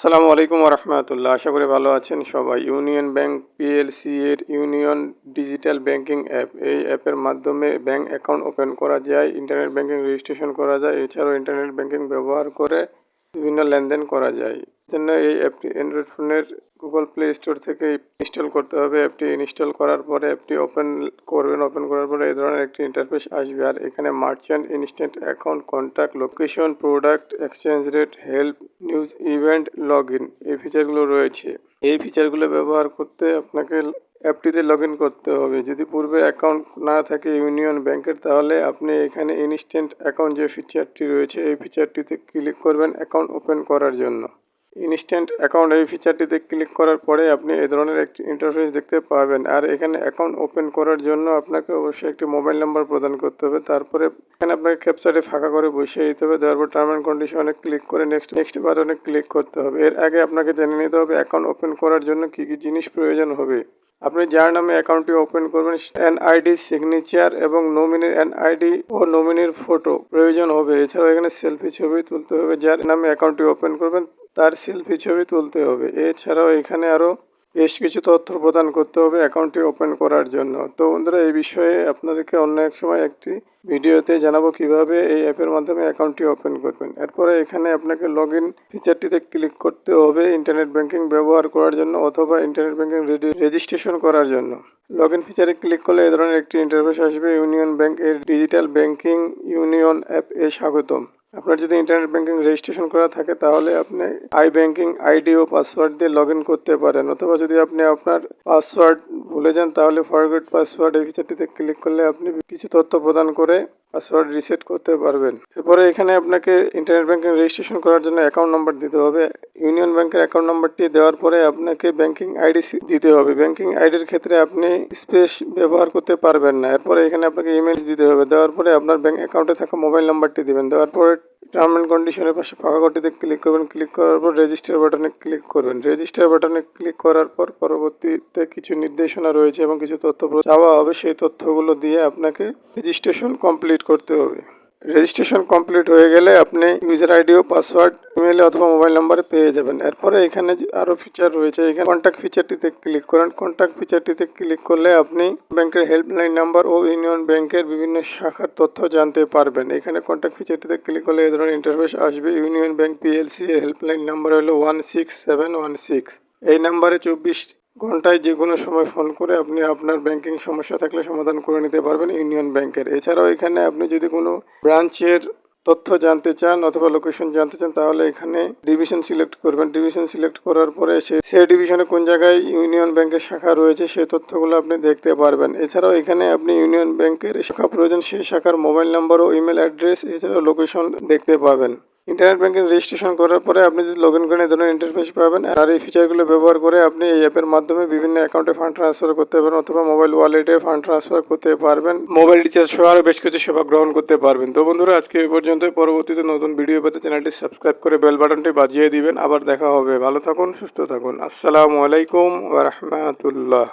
আসসালামু আলাইকুম রহমতুল্লাহ আশা করি ভালো আছেন সবাই। ইউনিয়ন ব্যাংক পিএলসি এর ইউনিয়ন ডিজিটাল ব্যাংকিং অ্যাপ। এই অ্যাপের মাধ্যমে ব্যাংক অ্যাকাউন্ট ওপেন করা যায়, ইন্টারনেট ব্যাংকিং রেজিস্ট্রেশন করা যায়, এছাড়াও ইন্টারনেট ব্যাংকিং ব্যবহার করে বিভিন্ন লেনদেন করা যায়। জন্য এই অ্যাপটি অ্যান্ড্রয়েড ফোনের গুগল প্লে স্টোর থেকে ইনস্টল করতে হবে। অ্যাপটি ইনস্টল করার পরে অ্যাপটি ওপেন করবেন। ওপেন করার পরে এই ধরনের একটি ইন্টারফেস আসবে। আর এখানে merchant instant account contact location product exchange rate help news event log in এই ফিচারগুলো রয়েছে। এই ফিচারগুলো ব্যবহার করতে আপনাকে অ্যাপটিতে লগ ইন করতে হবে। যদি পূর্বে অ্যাকাউন্ট না থাকে ইউনিয়ন ব্যাংকের তাহলে আপনি এখানে ইনস্ট্যান্ট অ্যাকাউন্ট যে ফিচারটি রয়েছে, এই ফিচারটিতে ক্লিক করবেন অ্যাকাউন্ট ওপেন করার জন্য। ইনস্ট্যান্ট অ্যাকাউন্ট এই ফিচারটিতে ক্লিক করার পরে আপনি এই ধরনের একটি ইন্টারফেস দেখতে পাবেন। আর এখানে অ্যাকাউন্ট ওপেন করার জন্য আপনাকে অবশ্যই একটি মোবাইল নাম্বার প্রদান করতে হবে। তারপরে এখানে আপনাকে ক্যাপচারে ফাঁকা করে বসিয়ে দিতে হবে। তারপর পর টার্ম অ্যান্ড কন্ডিশনে ক্লিক করে নেক্সট নেক্সট বাটনে ক্লিক করতে হবে। এর আগে আপনাকে জেনে নিতে হবে অ্যাকাউন্ট ওপেন করার জন্য কী কী জিনিস প্রয়োজন হবে। আপনি যার নামে অ্যাকাউন্টটি ওপেন করবেন এনআইডি সিগনেচার এবং নমিনির এনআইডি ও নমিনির ফটো প্রয়োজন হবে। এছাড়াও এখানে সেলফি ছবি তুলতে হবে। যার নামে অ্যাকাউন্টটি ওপেন করবেন তার সেলফি ছবি তুলতে হবে। এছাড়াও এখানে আরও বেশ কিছু তথ্য প্রদান করতে হবে অ্যাকাউন্টটি ওপেন করার জন্য। তো বন্ধুরা, এই বিষয়ে আপনাদেরকে অন্য এক সময় একটি ভিডিওতে জানাব কীভাবে এই অ্যাপের মাধ্যমে অ্যাকাউন্টটি ওপেন করবেন। এরপরে এখানে আপনাকে লগ ইন ফিচারটিতে ক্লিক করতে হবে ইন্টারনেট ব্যাংকিং ব্যবহার করার জন্য অথবা ইন্টারনেট ব্যাংকিং রেজিস্ট্রেশন করার জন্য। লগ ইন ফিচারে ক্লিক করলে এই ধরনের একটি ইন্টারফেস আসবে। ইউনিয়ন ব্যাংক এর ডিজিটাল ব্যাংকিং ইউনিয়ন অ্যাপ এ স্বাগতম। আপনার যদি ইন্টারনেট ব্যাংকিং রেজিস্ট্রেশন করা থাকে, তাহলে আপনি আই ব্যাংকিং আইডি ও পাসওয়ার্ড দিয়ে লগ করতে পারেন। অথবা যদি আপনি আপনার পাসওয়ার্ড ভুলে যান, তাহলে ফরগেট পাসওয়ার্ড এই ফিচারটিতে ক্লিক করলে আপনি কিছু তথ্য প্রদান করে পাসওয়ার্ড রিসেট করতে পারবেন। এরপরে এখানে আপনাকে ইন্টারনেট ব্যাঙ্কিং রেজিস্ট্রেশন করার জন্য অ্যাকাউন্ট নাম্বার দিতে হবে। ইউনিয়ন ব্যাংকের অ্যাকাউন্ট নাম্বারটি দেওয়ার পরে আপনাকে ব্যাংকিং আইডি দিতে হবে। ব্যাংকিং আইডির ক্ষেত্রে আপনি স্পেস ব্যবহার করতে পারবেন না। এরপরে এখানে আপনাকে ইমেল দিতে হবে। দেওয়ার পরে আপনার ব্যাঙ্ক অ্যাকাউন্টে থাকা মোবাইল নাম্বারটি দিবেন। দেওয়ার পরে টার্ম অ্যান্ড কন্ডিশনের পাশে ফাঁকা ঘরটিতে ক্লিক করবেন। ক্লিক করার পর রেজিস্টার বাটনে ক্লিক করবেন। রেজিস্টার বাটনে ক্লিক করার পর পরবর্তীতে কিছু নির্দেশনা রয়েছে এবং কিছু তথ্য চাওয়া হবে সেই তথ্যগুলো দিয়ে আপনাকে রেজিস্ট্রেশন কমপ্লিট করতে হবে। রেজিস্ট্রেশন কমপ্লিট হয়ে গেলে আপনি ইউজার আইডি ও পাসওয়ার্ড ইমেলে অথবা মোবাইল নাম্বারে পেয়ে যাবেন। এরপরে এখানে আরও ফিচার রয়েছে, এখানে কন্ট্যাক্ট ফিচারটিতে ক্লিক করেন। কন্ট্যাক্ট ফিচারটিতে ক্লিক করলে আপনি ব্যাংকের হেল্পলাইন নাম্বার ও ইউনিয়ন ব্যাংকের বিভিন্ন শাখার তথ্য জানতে পারবেন। এখানে কন্ট্যাক্ট ফিচারটিতে ক্লিক করলে এই ধরনের ইন্টারফেস আসবে। ইউনিয়ন ব্যাংক পিএলসি এর হেল্পলাইন নাম্বার হলো one six seven one six এই নাম্বারে চব্বিশ ঘন্টায় যে কোনো সময় ফোন করে আপনি আপনার ব্যাংকিং সমস্যা থাকলে সমাধান করে নিতে পারবেন ইউনিয়ন ব্যাংকের। এছাড়াও এখানে আপনি যদি কোনো ব্রাঞ্চের তথ্য জানতে চান অথবা লোকেশন জানতে চান, তাহলে এখানে ডিভিশন সিলেক্ট করবেন। ডিভিশন সিলেক্ট করার পরে সে ডিভিশনে কোন জায়গায় ইউনিয়ন ব্যাংকের শাখা রয়েছে সেই তথ্যগুলো আপনি দেখতে পারবেন। এছাড়াও এখানে আপনি ইউনিয়ন ব্যাংকের শাখা প্রয়োজন সেই শাখার মোবাইল নাম্বার ও ইমেল অ্যাড্রেস এছাড়াও লোকেশন দেখতে পাবেন। ইন্টারনেট ব্যাংকিং রেজিস্ট্রেশন করার পরে আপনি যদি লগ ইন করেন এই ধরনের ইন্টারফেস পাবেন, আর এই ফিচারগুলো ব্যবহার করে আপনি এই অ্যাপের মাধ্যমে বিভিন্ন অ্যাকাউন্টে ফান্ড ট্রান্সফার করতে পারবেন অথবা মোবাইল ওয়ালেটে ফান্ড ট্রান্সফার করতে পারবেন। মোবাইল রিচার্জ সহ আরও বেশ কিছু সেবা গ্রহণ করতে পারবেন। তো বন্ধুরা, আজকে এই পর্যন্ত। পরবর্তীতে নতুন ভিডিও পেতে চ্যানেলটি সাবস্ক্রাইব করে বেল বাটনটি বাজিয়ে দিবেন। আবার দেখা হবে। ভালো থাকুন, সুস্থ থাকুন। আসসালামু আলাইকুম ওয়া রাহমাতুল্লাহ।